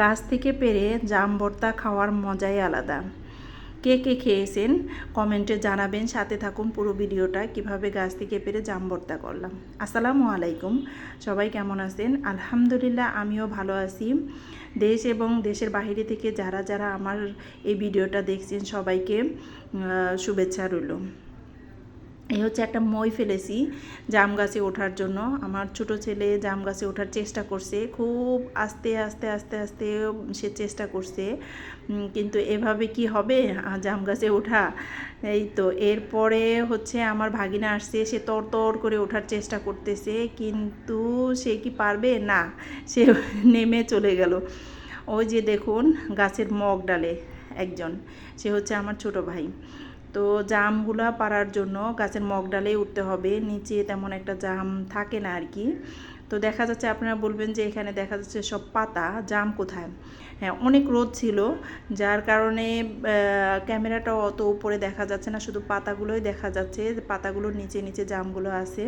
গাছ থেকে পেরে জাম ভর্তা খাওয়ার মজাই আলাদা। কে কে খেয়েছেন? কমেন্টে জানাবেন। সাথে থাকুন পুরো ভিডিওটা, কীভাবে গাছ থেকে পেরে জাম ভর্তা করলাম। আসসালামু আলাইকুম। সবাই কেমন আছেন? আলহামদুলিল্লাহ, আমিও ভালো আছি। দেশ এবং দেশের বাইরে থেকে যারা যারা আমার এই ভিডিওটা দেখছেন, সবাইকে শুভেচ্ছা রইল। এই হচ্ছে একটা মই ফেলেছি জাম গাছে ওঠার জন্য। আমার ছোট ছেলে জাম গাছে ওঠার চেষ্টা করছে, খুব আস্তে আস্তে আস্তে আস্তে সে চেষ্টা করছে। কিন্তু এভাবে কি হবে? জাম গাছে ওঠা। এই তো, এরপরে হচ্ছে আমার ভাগিনা আসছে, সে তর তর করে ওঠার চেষ্টা করতেছে, কিন্তু সে কি পারবে? না, সে নেমে চলে গেল। ওই যে দেখুন, গাছের মগ ডালে একজন, সে হচ্ছে আমার ছোট ভাই। তো জামগুলা পাড়ার জন্য গাছের মগ ডালেই উঠতে হবে। নিচে তেমন একটা জাম থাকে না আর কি। তো দেখা যাচ্ছে আপনারা বলবেন যে এখানে দেখা যাচ্ছে সব পাতা, জাম কোথায়? হ্যাঁ অনেক রোদ ছিল, যার কারণে ক্যামেরাটা অত উপরে দেখা যাচ্ছে না, শুধু পাতাগুলোই দেখা যাচ্ছে পাতাগুলোর নিচে নিচে জামগুলো আছে।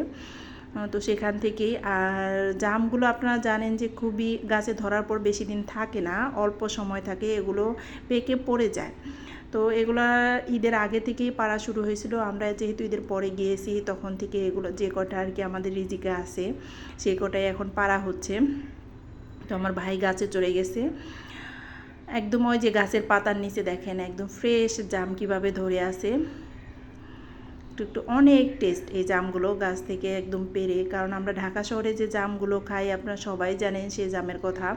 তো সেখান থেকেই, আর জামগুলো আপনারা জানেন যে খুবই গাছে ধরার পর বেশি দিন থাকে না, অল্প সময় থাকে, এগুলো পেকে পড়ে যায়। তো এগুলা ঈদের আগে থেকেই পাড়া শুরু হয়েছিল। আমরা যেহেতু ঈদের পরে গিয়েছি, তখন থেকে এগুলো, যে কটা আর কি আমাদের রিজিকে আছে সেই কটাই এখন পাড়া হচ্ছে। তো আমার ভাই গাছে চড়ে গেছে। একদম ওই যে গাছের পাতার নিচে দেখেন, একদম ফ্রেশ জাম কীভাবে ধরে আছে। একটু একটু অনেক টেস্ট এই জামগুলো গাছ থেকে একদম পেরে। কারণ আমরা ঢাকা শহরে যে জামগুলো খাই, আপনারা সবাই জানেন সেই জামের কথা।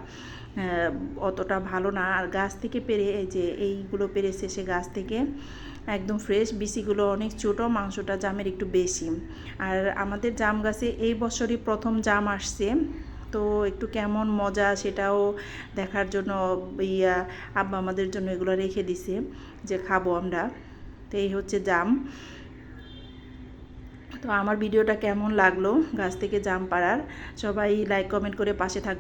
অতটা ভালো না। আর গাছ থেকে পেরে, এই যে এইগুলো পেরেছে সে গাছ থেকে একদম ফ্রেশ বিচিগুলো, অনেক ছোটো, মাংসটা জামের একটু বেশি। আর আমাদের জাম গাছে এই বছরই প্রথম জাম আসছে। তো একটু কেমন মজা সেটাও দেখার জন্য ইয়া, আব্বা আমাদের জন্য এগুলো রেখে দিছে যে খাব আমরা। তো এই হচ্ছে জাম। তো আমার ভিডিওটা কেমন লাগল গাছ থেকে জাম পাড়ার, সবাই লাইক কমেন্ট করে পাশে থাকবে